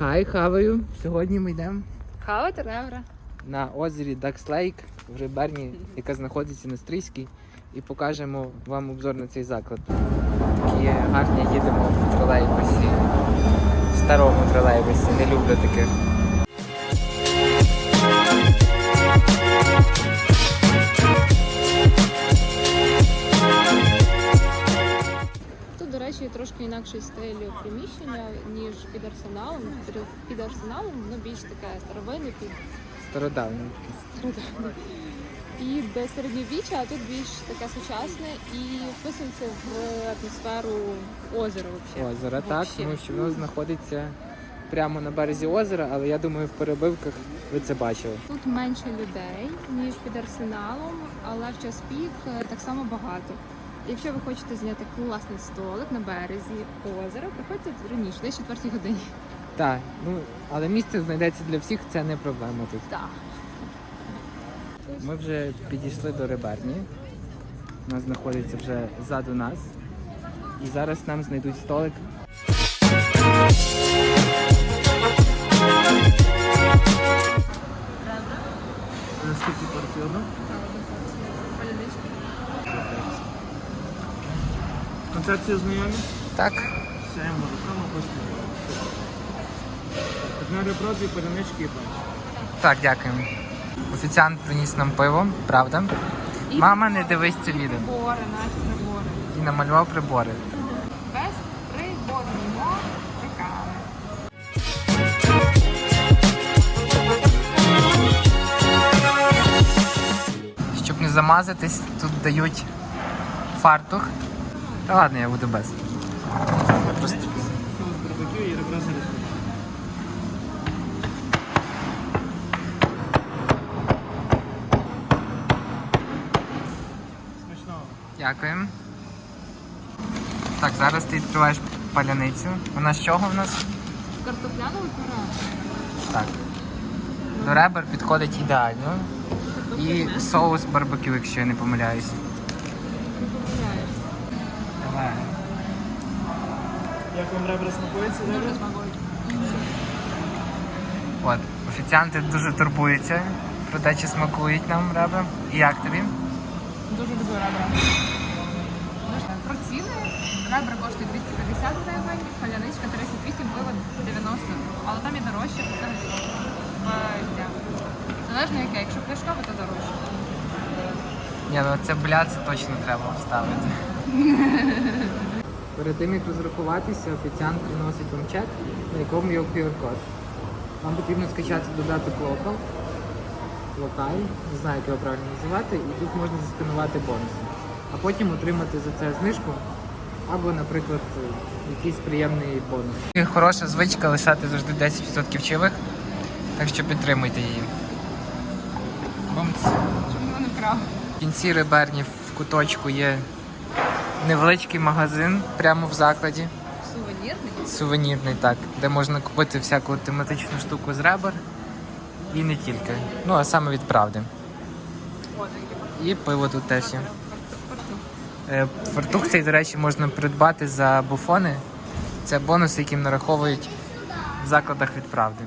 Хай, хаваю. Сьогодні ми йдемо Хавати ребра. на озері Lake в Риберні, яка знаходиться на Стрийській, і покажемо вам обзор на цей заклад. Такі гарні їдемо в тролейбусі. В старому тролейбусі. Не люблю таких. Речі, трошки інакший стиль приміщення, ніж під арсеналом. Під- арсеналом ну, більш таке старовинне, під Стародавні такі. стародавне. Під середньовіччя, а тут більш таке сучасне і вписується в атмосферу озера взагалі. Озеро, так, Вообще. тому що воно знаходиться прямо на березі озера, але я думаю, в перебивках ви це бачили. Тут менше людей, ніж під арсеналом, але в час пік е, так само багато. Якщо ви хочете зняти класний столик на березі озера, приходьте раніше, десь 4 годині. Так, ну але місце знайдеться для всіх, це не проблема тут. Так. Ми вже підійшли до рибарні. Вона знаходиться вже ззаду нас. І зараз нам знайдуть столик. Концепція знайомі? Так. Все, руками хочете. Одна ребро, дві і панч. Так, дякуємо. Офіціант приніс нам пиво, правда? Мама, не дивись це відео. Прибори, наші прибори. І намалював прибори. Без приборнімо руками. Щоб не замазатись, тут дають фартух. Та ладно, я буду без. Я просто... Дякуємо. Так, зараз ти відкриваєш паляницю. Вона з чого в нас? Картопляного пюре. Так. До ребер підходить ідеально. І соус барбекю, якщо я не помиляюсь. Не помиляєшся. Як вам ребра смакується? Дуже смакують. От, офіціанти дуже турбуються про те, чи смакують нам ребра. І як тобі? Дуже люблю ребра. Дуже Про ціни. Ребра коштують 250 гривень, паляничка 38, пиво 90. Але там і дорожче, це Залежно яке, якщо пляшкове, то дорожче. Ні, ну це бля, це точно треба вставити. Перед тим як розрахуватися, офіціант приносить вам чек, на якому є QR-код. Вам потрібно скачати додаток Local, Локаль, не знаю, як його правильно називати, і тут можна засканувати бонуси. А потім отримати за це знижку або, наприклад, якийсь приємний бонус. Хороша звичка лишати завжди 10% чивих, так що підтримуйте її. Бумц. Воно не вкрав. В кінці реберні в куточку є невеличкий магазин прямо в закладі. Сувенірний. Сувенірний, так, де можна купити всяку тематичну штуку з ребер. І не тільки. Ну, а саме від правди. І пиво тут теж є. фартух. Е, цей, до речі, можна придбати за буфони. Це бонус, яким нараховують в закладах від правди.